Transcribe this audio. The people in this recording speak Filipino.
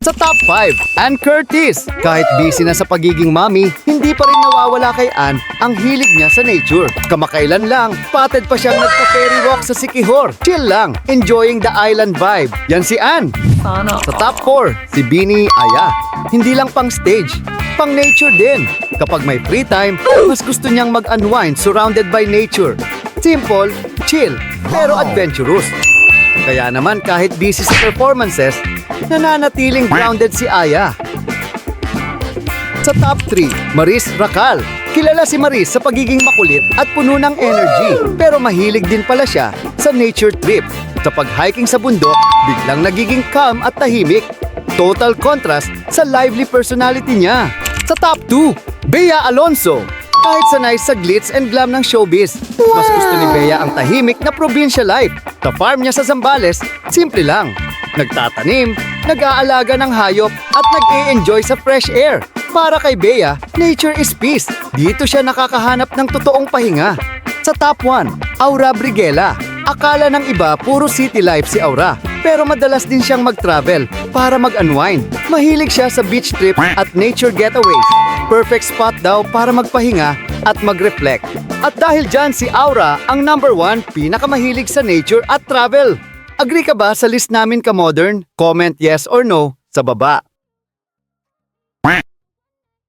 Sa top 5, Ann Curtis. Kahit busy na sa pagiging mommy, hindi pa rin nawawala kay Ann ang hilig niya sa nature. Kamakailan lang, patid pa siyang nagpa-ferry walk sa Sikihor. Chill lang, enjoying the island vibe. Yan si Ann. Sa top 4, si Bini Aya. Hindi lang pang stage, pang nature din. Kapag may free time, mas gusto niyang mag-unwind surrounded by nature. Simple, chill, pero adventurous. Kaya naman kahit busy sa performances, nananatiling grounded si Aya. Sa top 3, Maris Racal. Kilala si Maris sa pagiging makulit at puno ng energy. Pero mahilig din pala siya sa nature trip. Sa pag-hiking sa bundok, biglang nagiging calm at tahimik. Total contrast sa lively personality niya. Sa top 2, Bea Alonso. Kahit sanay sa glitz and glam ng showbiz, mas gusto ni Bea ang tahimik na probinsya life. Sa farm niya sa Zambales, simple lang. Nagtatanim, nag-aalaga ng hayop at nag-e-enjoy sa fresh air. Para kay Bea, nature is peace. Dito siya nakakahanap ng totoong pahinga. Sa top 1, Aura Brigela. Akala ng iba puro city life si Aura. Pero madalas din siyang mag-travel para mag-unwind. Mahilig siya sa beach trip at nature getaways. Perfect spot daw para magpahinga at mag-reflect. At dahil dyan si Aura ang number one pinakamahilig sa nature at travel. Agree ka ba sa list namin ka modern? Comment yes or no sa baba.